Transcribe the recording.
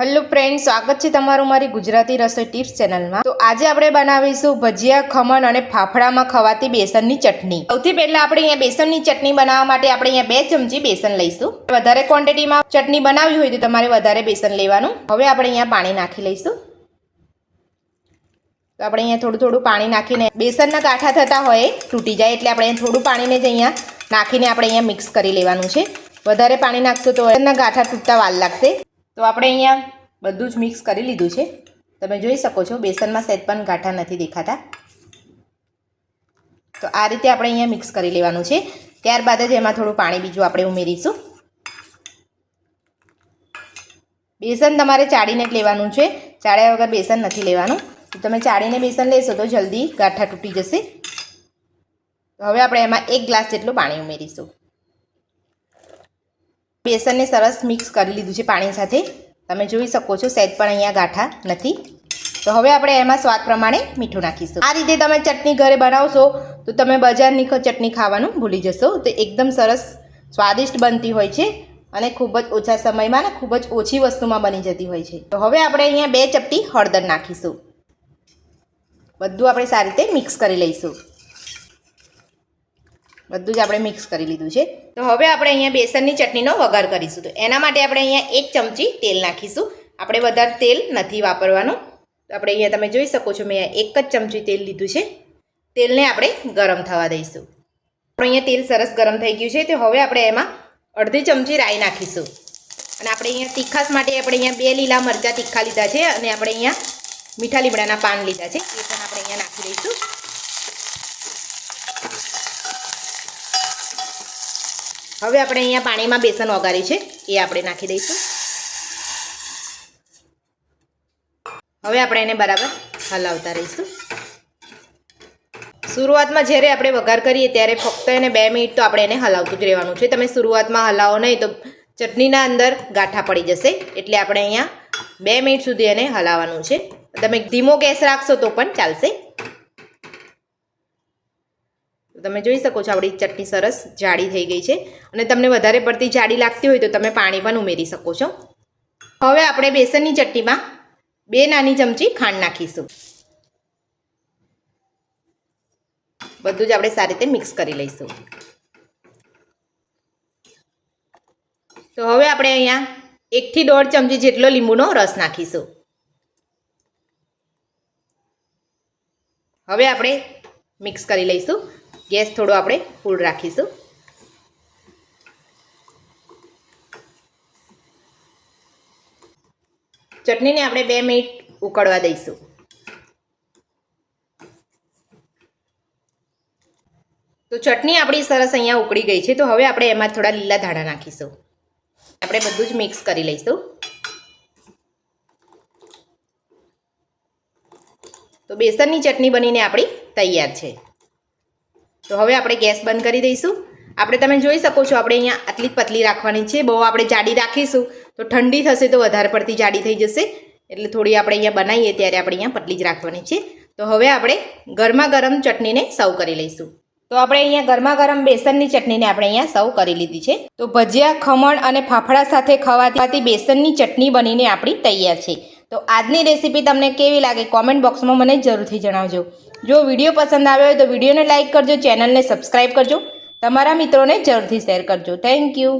Hello friend સ્વાગત છે તમારું મારી ગુજરાતી રસોઈ ટિપ્સ ચેનલમાં. તો આજે આપણે બનાવીશું ભજીયા, ખમણ અને ફાફડામાં ખવાતી બેસનની ચટણી. સૌથી પહેલા આપણે અહીંયા બેસનની ચટણી બનાવવા માટે આપણે અહીંયા બે ચમચી બેસન લઈશું. વધારે ક્વોન્ટિટીમાં ચટણી બનાવવી હોય તો તમારે વધારે બેસન લેવાનું. હવે આપણે અહીંયા પાણી નાખી લઈશું. તો આપણે અહીંયા થોડું થોડું પાણી નાખીને, બેસનના ગાંઠા થતા હોય તૂટી જાય એટલે આપણે થોડું પાણીને જ અહીંયા નાખીને આપણે અહીંયા મિક્સ કરી લેવાનું છે. વધારે પાણી નાખશું તો બેસનના ગાંઠા તૂટતા વાર લાગશે. તો આપણે અહીંયા બધું જ મિક્સ કરી લીધું છે. તમે જોઈ શકો છો, બેસનમાં સહેજ પણ ગાંઠા નથી દેખાતા. તો આ રીતે આપણે અહીંયા મિક્સ કરી લેવાનું છે. ત્યારબાદ જ એમાં થોડું પાણી બીજું આપણે ઉમેરીશું. બેસન તમારે ચાળીને જ લેવાનું છે. ચાળ્યા વગર બેસન નથી લેવાનું. તો તમે ચાળીને બેસન લેશો તો જલ્દી ગાંઠા તૂટી જશે. હવે આપણે એમાં એક ગ્લાસ જેટલું પાણી ઉમેરીશું. બેસનને સરસ મિક્સ કરી લીધું છે પાણી સાથે. તમે જોઈ શકો છો સહેજ પણ અહીંયા ગાંઠા નથી. તો હવે આપણે એમાં સ્વાદ પ્રમાણે મીઠું નાખીશું. આ રીતે તમે ચટણી ઘરે બનાવશો, તો તમે બજારની ચટણી ખાવાનું ભૂલી જશો. તો એકદમ સરસ સ્વાદિષ્ટ બનતી હોય છે અને ખૂબ જ ઓછા સમયમાં ને ખૂબ જ ઓછી વસ્તુમાં બની જતી હોય છે. તો હવે આપણે અહીંયા બે ચપટી હળદર નાખીશું. બધું આપણે સારી રીતે મિક્સ કરી લઈશું. બધું જ આપણે મિક્સ કરી લીધું છે. તો હવે આપણે અહીંયા બેસનની ચટણીનો વઘાર કરીશું. તો એના માટે આપણે અહીંયા એક ચમચી તેલ નાખીશું. આપણે વધારે તેલ નથી વાપરવાનું. તો આપણે અહીંયા તમે જોઈ શકો છો, મેં એક જ ચમચી તેલ લીધું છે. તેલને આપણે ગરમ થવા દઈશું. આપણે અહીંયા તેલ સરસ ગરમ થઈ ગયું છે. તો હવે આપણે એમાં અડધી ચમચી રાઈ નાખીશું. અને આપણે અહીંયા તીખાસ માટે આપણે અહીંયા બે લીલા મરચાં તીખા લીધા છે. અને આપણે અહીંયા મીઠા લીમડાના પાન લીધા છે. એ પણ આપણે અહીંયા નાખી દઈશું. હવે આપણે અહીંયા પાણીમાં બેસન વઘાર્યું છે, એ આપણે નાખી દઈશું. હવે આપણે એને બરાબર હલાવતા રહીશું. શરૂઆતમાં જ્યારે આપણે વઘાર કરીએ ત્યારે ફક્ત એને બે મિનિટ તો આપણે એને હલાવતું જ રહેવાનું છે. તમે શરૂઆતમાં હલાવો નહીં તો ચટણીના અંદર ગાંઠા પડી જશે. એટલે આપણે અહીંયા બે મિનિટ સુધી એને હલાવવાનું છે. તમે ધીમો ગેસ રાખશો તો પણ ચાલશે. તો તમે જોઈ શકો છો આપણી ચટણી સરસ જાડી થઈ ગઈ છે અને તમને વધારે પડતી જાડી લાગતી હોય તો તમે પાણી પણ ઉમેરી શકો છો. હવે આપણે બેસનની ચટણીમાં બે નાની ચમચી ખાંડ નાખીશું. બધું જ આપણે સારી રીતે મિક્સ કરી લઈશું. તો હવે આપણે અહીંયા એકથી દોઢ ચમચી જેટલો લીંબુનો રસ નાખીશું. હવે આપણે મિક્સ કરી લઈશું. ગેસ થોડો આપણે ફૂલ રાખીશું. ચટણીને આપણે બે મિનિટ ઉકળવા દઈશું. તો ચટણી આપણી સરસ અહીંયા ઉકળી ગઈ છે, તો હવે આપણે એમાં થોડા લીલા ધાણા નાખીશું. આપણે બધું જ મિક્સ કરી લઈશું. તો બેસનની ચટણી બનીને આપણી તૈયાર છે. તો હવે આપણે ગેસ બંધ કરી દઈશું. આપણે તમે જોઈ શકો છો, આપણે અહીંયા આટલી પતલી રાખવાની છે. બહુ આપણે જાડી રાખીશું. તો ઠંડી થશે તો વધારે પડતી જાડી થઈ જશે. એટલે થોડી આપણે અહીંયા બનાવીએ ત્યારે આપણે અહીંયા પતલી જ રાખવાની છે. તો હવે આપણે ગરમા ગરમ ચટણીને સર્વ કરી લઈશું. તો આપણે અહીંયા ગરમા ગરમ બેસનની ચટણીને આપણે અહીંયા સર્વ કરી લીધી છે. તો ભજીયા, ખમણ અને ફાફડા સાથે ખવાતી બેસનની ચટણી બનીને આપણી તૈયાર છે. તો આજની રેસીપી તમને કેવી લાગે કોમેન્ટ બોક્સમાં મને જરૂરથી જણાવજો. જો વીડિયો પસંદ આવ્યો હોય તો વિડીયોને લાઇક કરજો, ચેનલને સબસ્ક્રાઈબ કરજો. તમારા મિત્રોને જરૂરથી શેર કરજો. Thank you.